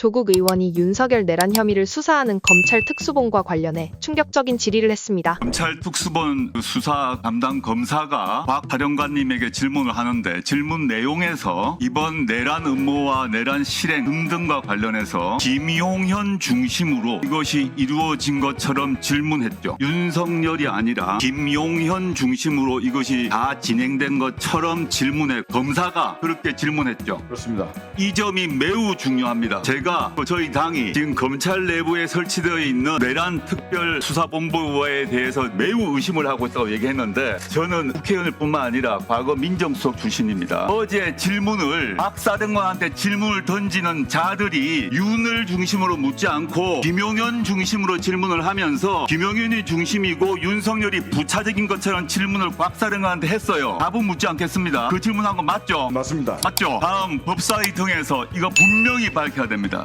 조국 의원이 윤석열 내란 혐의를 수사하는 검찰 특수본과 관련해 충격적인 질의를 했습니다. 검찰 특수본 수사 담당 검사가 박 사령관님에게 질문을 하는데 질문 내용에서 이번 내란 음모와 내란 실행 등등과 관련해서 김용현 중심으로 이것이 이루어진 것처럼 질문했죠. 윤석열이 아니라 김용현 중심으로 이것이 다 진행된 것처럼 질문해 검사가 그렇게 질문했죠. 그렇습니다. 이 점이 매우 중요합니다. 제가 저희 당이 지금 검찰 내부에 설치되어 있는 내란 특별 수사본부에 대해서 매우 의심을 하고 있다고 얘기했는데 저는 국회의원일 뿐만 아니라 과거 민정수석 출신입니다. 어제 질문을 박사등관한테 질문을 던지는 자들이 윤을 중심으로 묻지 않고 김용현 중심으로 질문을 하면서 김용현이 중심이고 윤석열이 부차적인 것처럼 질문을 박사등관한테 했어요. 답은 묻지 않겠습니다. 그 질문한 거 맞죠? 맞습니다. 맞죠? 다음 법사위 등에서 이거 분명히 밝혀야 됩니다.